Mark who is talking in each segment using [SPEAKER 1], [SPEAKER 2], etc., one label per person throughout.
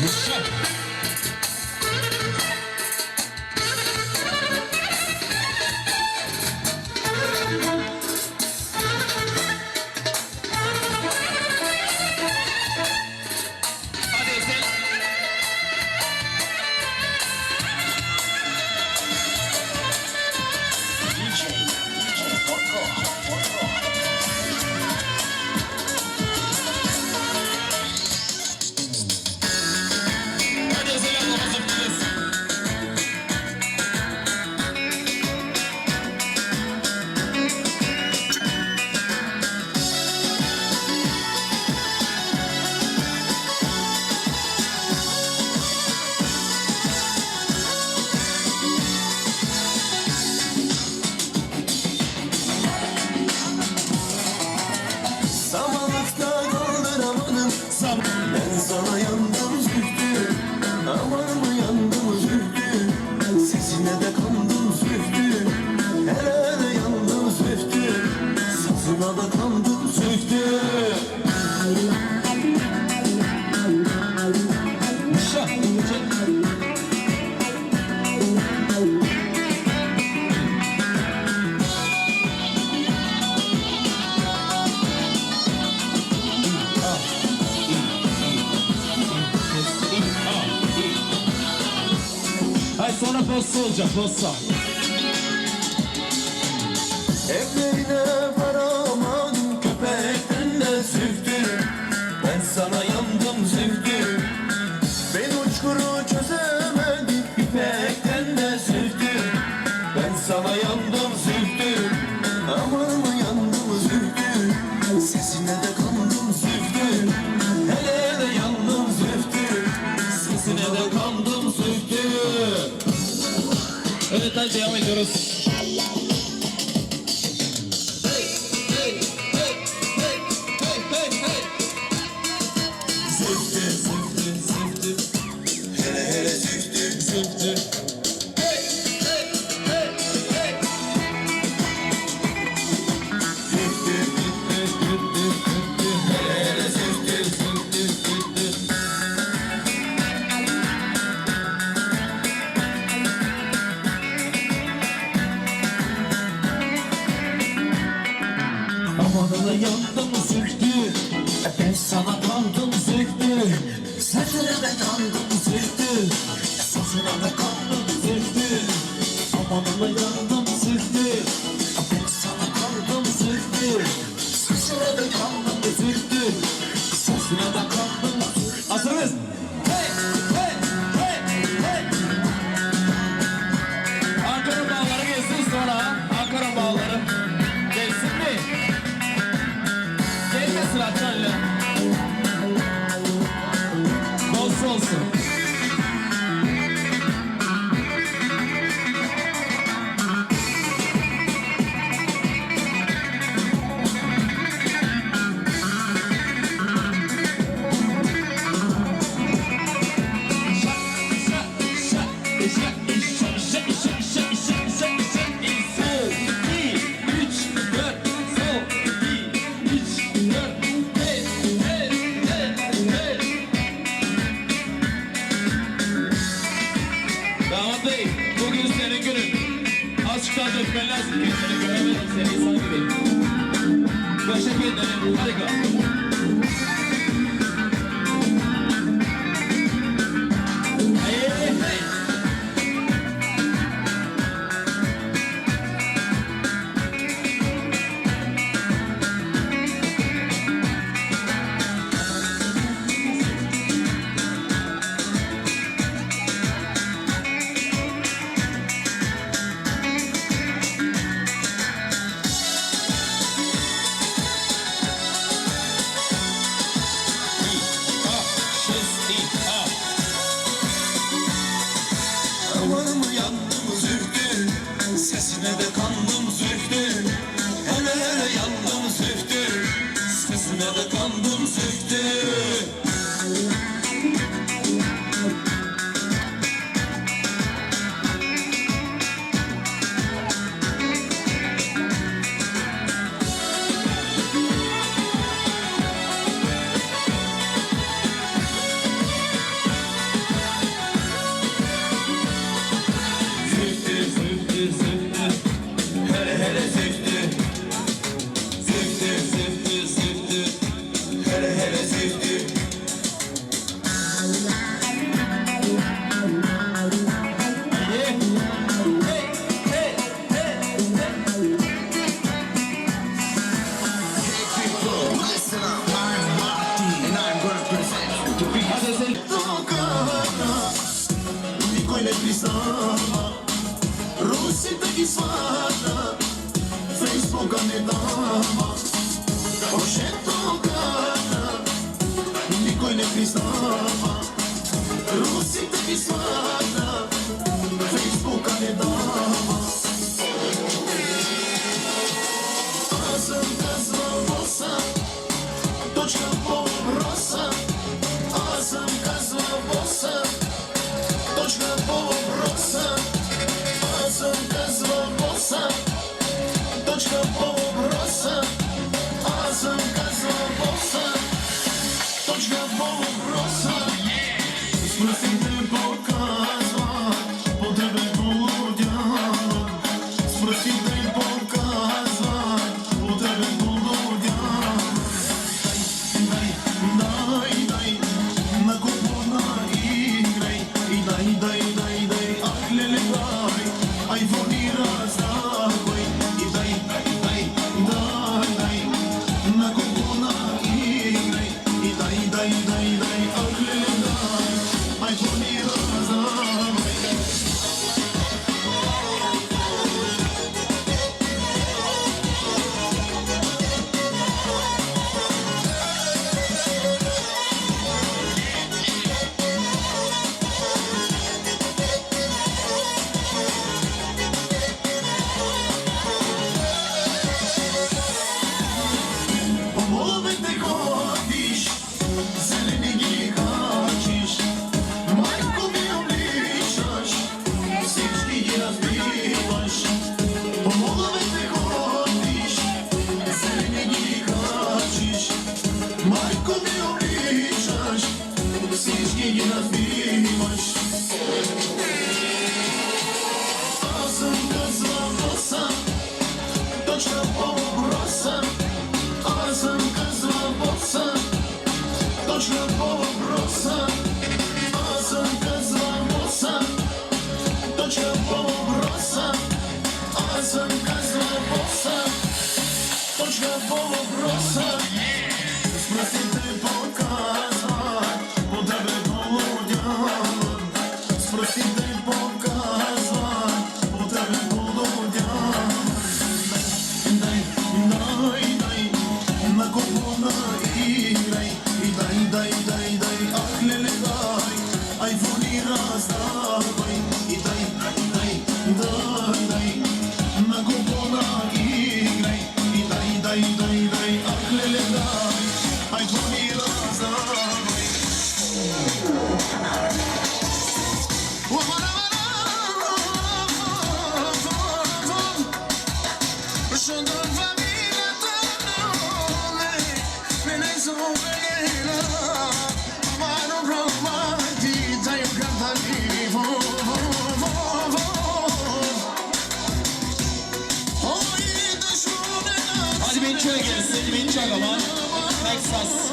[SPEAKER 1] No. olacak dostlar. bugün senin günün. Aşkta dökmen lazım kendini göremedim seni insan gibi. Başa kendini harika.
[SPEAKER 2] ne de kandı
[SPEAKER 3] Русите да ги свата Фейсбука не дама. Още тогава да не признава. Русите да ги свата Oh. Ama. Texas.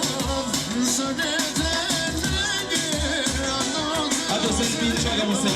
[SPEAKER 3] Hadi o ses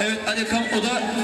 [SPEAKER 1] Evet Ali Kam o da